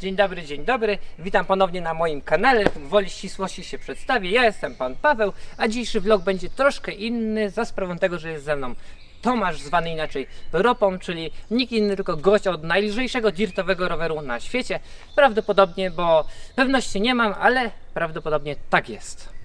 Dzień dobry, dzień dobry. Witam ponownie na moim kanale. Woli ścisłości się przedstawię. Ja jestem pan Paweł, a dzisiejszy vlog będzie troszkę inny za sprawą tego, że jest ze mną Tomasz, zwany inaczej Ropą, czyli nikt inny, tylko gość od najlżejszego dirtowego roweru na świecie. Prawdopodobnie, bo pewności nie mam, ale prawdopodobnie tak jest.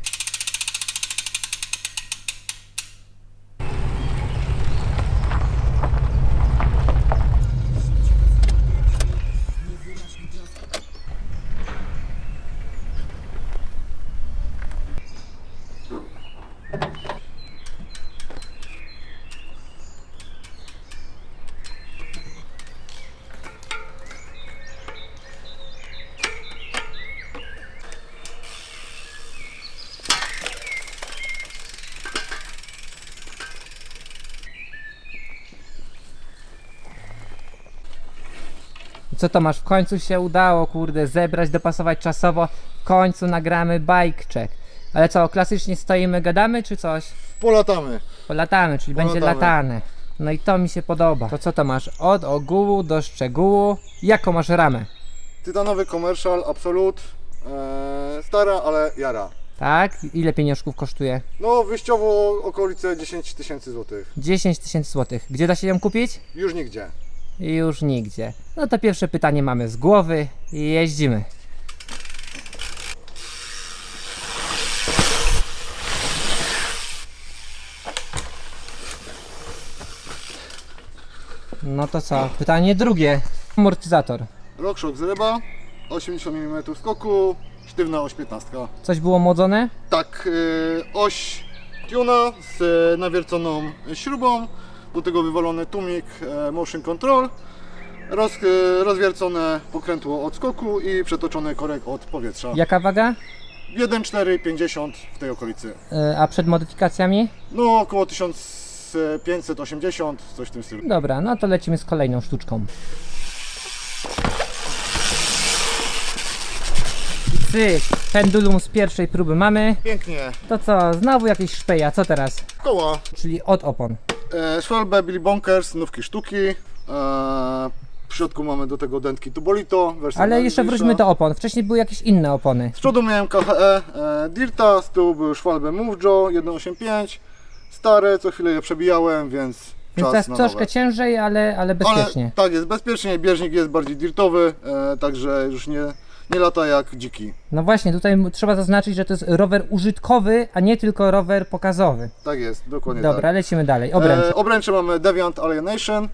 Co Tomasz, w końcu się udało, kurde, zebrać, dopasować czasowo. W końcu nagramy bike check. Ale co, klasycznie stoimy, gadamy czy coś? Polatamy. Polatamy, czyli będzie Polatamy. latane. No i to mi się podoba. To co to masz? Od ogółu do szczegółu. Jaką masz ramę? Tytanowy commercial, absolut. Eee, stara, ale jara. Tak? Ile pieniążków kosztuje? No, wyjściowo okolice 10 tysięcy złotych. 10 tysięcy złotych. Gdzie da się ją kupić? Już nigdzie. Już nigdzie. No to pierwsze pytanie mamy z głowy i jeździmy. No to co? Pytanie drugie. Amortyzator. RockShox z Reba, 80 mm skoku, sztywna oś 15. Coś było młodzone? Tak, yy, oś tuna z nawierconą śrubą, do tego wywalony tłumik e, motion control, roz, e, rozwiercone pokrętło od skoku i przetoczony korek od powietrza. Jaka waga? 1,450 w tej okolicy. E, A przed modyfikacjami? No około 1580, coś w tym stylu. Dobra, no to lecimy z kolejną sztuczką. Cyk, pendulum z pierwszej próby mamy. Pięknie. To co, znowu jakieś szpeja, co teraz? Koła. Czyli od opon. E, Schwalbe, Billy Bonkers, nówki sztuki. E, w środku mamy do tego dętki Tubolito. wersja Ale jeszcze wróćmy do opon. Wcześniej były jakieś inne opony. Z przodu miałem KHE e, Dirta, z tyłu był Schwalbe Move Joe 1.85. Stare, co chwilę je przebijałem, więc Więc czas teraz na troszkę nowe. ciężej, ale, ale bezpiecznie. Ale, tak, jest bezpiecznie, bieżnik jest bardziej dirtowy, e, także już nie, nie lata jak dziki. No właśnie, tutaj trzeba zaznaczyć, że to jest rower użytkowy, a nie tylko rower pokazowy. Tak jest, dokładnie Dobra, tak. lecimy dalej. Obręcze. E, obręcze mamy Deviant Alienation.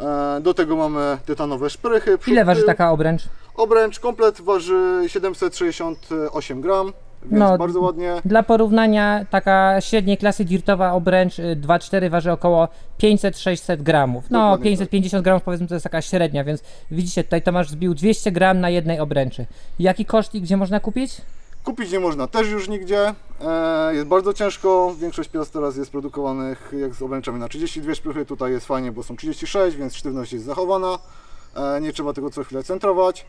E, do tego mamy tytanowe szprychy. przód, Ile waży tył. taka obręcz? Obręcz komplet waży 768 gram, więc No, bardzo ładnie. Dla porównania taka średniej klasy dirtowa obręcz y, 2.4 waży około 500-600 gramów. No Dokładnie 550 gramów powiedzmy to jest taka średnia, więc widzicie tutaj Tomasz zbił 200 gram na jednej obręczy. Jaki koszt i gdzie można kupić? Kupić nie można też już nigdzie. E, jest bardzo ciężko. Większość piast teraz jest produkowanych jak z obręczami na 32 szprychy. Tutaj jest fajnie, bo są 36, więc sztywność jest zachowana. E, nie trzeba tego co chwilę centrować.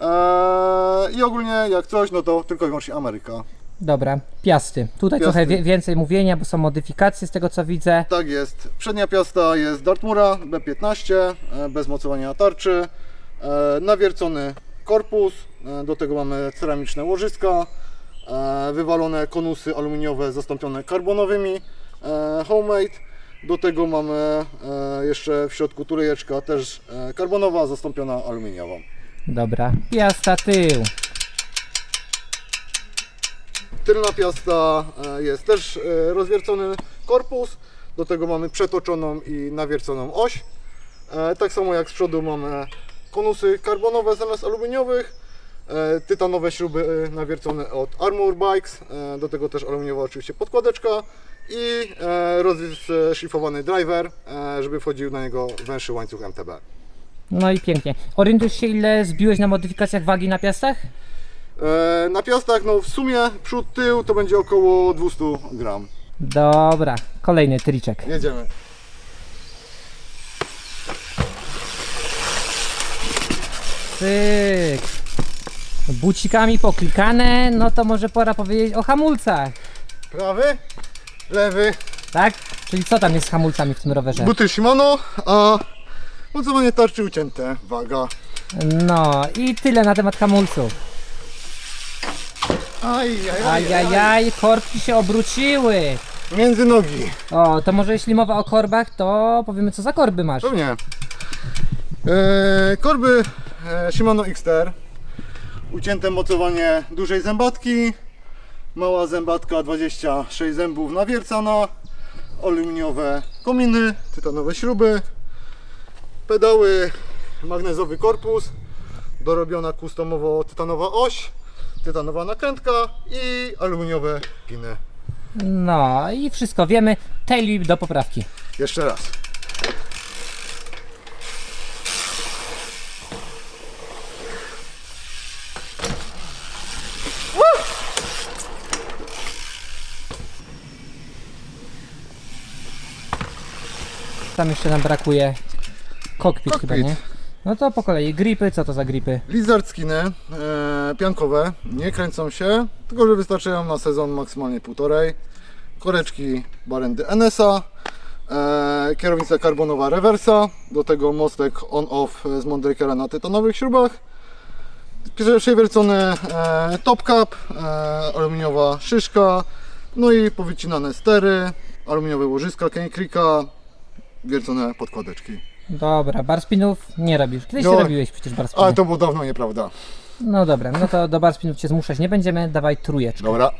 E, I ogólnie jak coś, no to tylko i wyłącznie Ameryka. Dobra, piasty. Tutaj Piasty. trochę wie, więcej mówienia, bo są modyfikacje z tego co widzę. Tak jest. Przednia piasta jest Dartmura B15 e, bez mocowania tarczy. E, nawiercony korpus. E, do tego mamy ceramiczne łożyska. E, wywalone konusy aluminiowe zastąpione karbonowymi. E, homemade. Do tego mamy e, jeszcze w środku tulejeczka też e, karbonowa zastąpiona aluminiową. Dobra, piasta tył. Tylna piasta e, jest też e, rozwiercony korpus. Do tego mamy przetoczoną i nawierconą oś. E, Tak samo jak z przodu mamy konusy karbonowe zamiast aluminiowych. Tytanowe śruby nawiercone od Armour Bikes. Do tego też aluminiowa oczywiście podkładeczka. I e, rozszlifowany driver, żeby wchodził na niego węższy łańcuch MTB. No i pięknie. Orientujesz się ile zbiłeś na modyfikacjach wagi na piastach? E, Na piastach no w sumie przód, tył to będzie około 200 gram. Dobra, kolejny triczek. Jedziemy. Cyk. Bucikami poklikane, no to może pora powiedzieć o hamulcach, Prawy, lewy, tak? Czyli co tam jest z hamulcami w tym rowerze? buty Shimano, a mocowanie tarczy ucięte, waga. No i tyle na temat hamulców. Aj, aj, aj, aj. Ajajaj, korbki się obróciły. Między nogi. O, to może jeśli mowa o korbach, to powiemy co za korby masz. Pewnie. E, korby e, Shimano XTR. Ucięte mocowanie dużej zębatki. Mała zębatka 26 zębów nawiercana. Aluminiowe kominy, tytanowe śruby. Pedały, magnezowy korpus. Dorobiona kustomowo tytanowa oś. Tytanowa nakrętka i aluminiowe piny. No i wszystko wiemy. Tailwhip do poprawki. Jeszcze raz. Tam jeszcze nam brakuje kokpit, Kokpit. chyba, nie? No to po kolei. Gripy, co to za gripy? Lizard skiny e, piankowe, nie kręcą się, tylko że wystarczają na sezon maksymalnie półtorej. Koreczki Barendy NSA, e, kierownica karbonowa rewersa, do tego mostek on-off z Mondrakera na tytanowych śrubach. Prze- Przewiercony e, top cap, e, aluminiowa szyszka, no i powycinane stery, aluminiowe łożyska Kenny Creeka, wiercone podkładeczki. Dobra, barspinów nie robisz. Kiedyś No, robiłeś przecież barspiny. Ale to było dawno nieprawda. No dobra, no to do barspinów cię zmuszać nie będziemy. Dawaj trujeczkę. Dobra.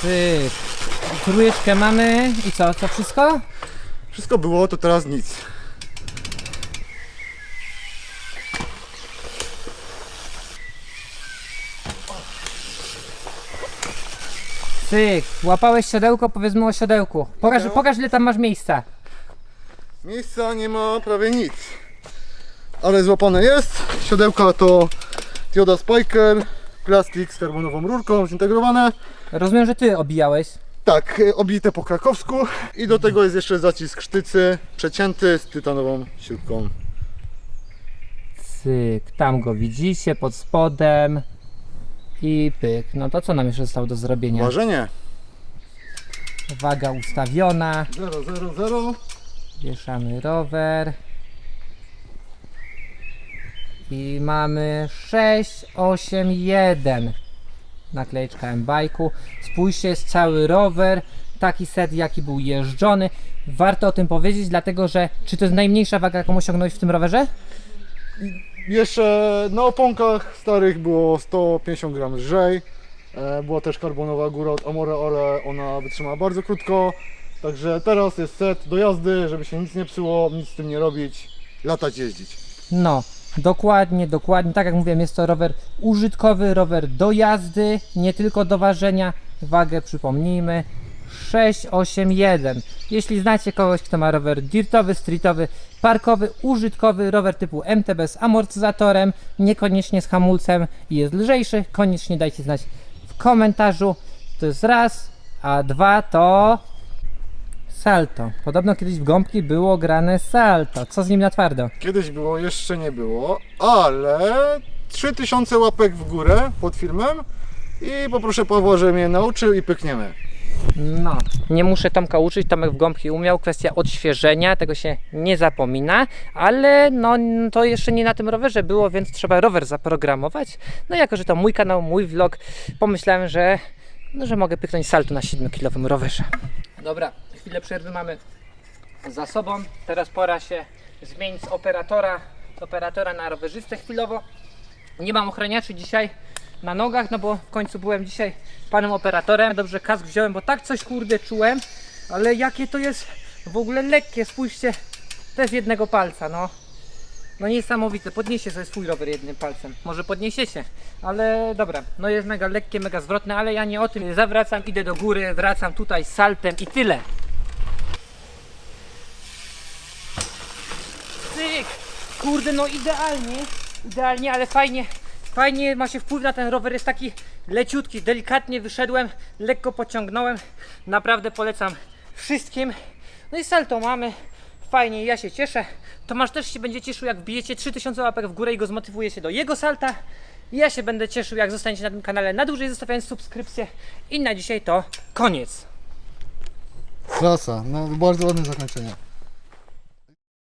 Cyk. Trujeczkę mamy i co, to wszystko? Wszystko było, to teraz nic. Cyk, łapałeś siodełko, powiedzmy o siodełku. Pokaż, pokaż ile tam masz miejsca. Miejsca nie ma prawie nic. Ale złapane jest. Siodełka to Tioda Spiker, plastik z karbonową rurką zintegrowane. Rozumiem, że ty obijałeś. Tak, y, obite po krakowsku. I do tego jest jeszcze zacisk sztycy przecięty z tytanową śrubką. Cyk, tam go widzicie pod spodem. I pyk. No to co nam jeszcze zostało do zrobienia? Ważenie Waga ustawiona. 000. Wieszamy rower. I mamy 681 naklejeczka M-Bike'u. Spójrzcie, jest cały rower, taki set jaki był jeżdżony. Warto o tym powiedzieć, dlatego że czy to jest najmniejsza waga jaką osiągnąłeś w tym rowerze? Jeszcze na oponkach starych było 150 gram lżej. E, Była też karbonowa góra od Amore Ore, ona wytrzymała bardzo krótko. Także teraz jest set do jazdy, żeby się nic nie psuło, nic z tym nie robić, latać, jeździć. No, dokładnie, dokładnie. Tak jak mówiłem, jest to rower użytkowy, rower do jazdy, nie tylko do ważenia. Wagę przypomnijmy. 681. Jeśli znacie kogoś, kto ma rower dirtowy, streetowy, parkowy, użytkowy, rower typu MTB z amortyzatorem, niekoniecznie z hamulcem i jest lżejszy, koniecznie dajcie znać w komentarzu. To jest raz, a dwa to salto. Podobno kiedyś w gąbki było grane salto. Co z nim na twardo? Kiedyś było, jeszcze nie było, ale 3000 łapek w górę pod filmem i poproszę Pawła, że mnie nauczył i pykniemy. No, nie muszę Tomka uczyć, Tomek w gąbki umiał, kwestia odświeżenia, tego się nie zapomina, ale no to jeszcze nie na tym rowerze było, więc trzeba rower zaprogramować. No jako, że to mój kanał, mój vlog, pomyślałem, że, no, że mogę pyknąć salto na 7-kilowym rowerze. Dobra, chwilę przerwy mamy za sobą, teraz pora się zmienić z operatora, z operatora na rowerzystę chwilowo. Nie mam ochraniaczy dzisiaj na nogach, no bo w końcu byłem dzisiaj panem operatorem. Dobrze kask wziąłem, bo tak coś kurde czułem, ale jakie to jest w ogóle lekkie, spójrzcie, jest jednego palca, no. No niesamowite, podniesie sobie swój rower jednym palcem. Może podniesiecie, ale dobra, no jest mega lekkie, mega zwrotne, ale ja nie o tym. Zawracam, idę do góry, wracam tutaj z saltem i tyle. Cyk! Kurde, no idealnie, idealnie, ale fajnie, fajnie ma się wpływ na ten rower, jest taki leciutki, delikatnie wyszedłem, lekko pociągnąłem, naprawdę polecam wszystkim. No i salto mamy, fajnie, ja się cieszę. Tomasz też się będzie cieszył, jak wbijecie 3000 łapek w górę i go zmotywujecie do jego salta. Ja się będę cieszył, jak zostaniecie na tym kanale na dłużej, zostawiając subskrypcję. I na dzisiaj to koniec. Klasa, no bardzo ładne zakończenie.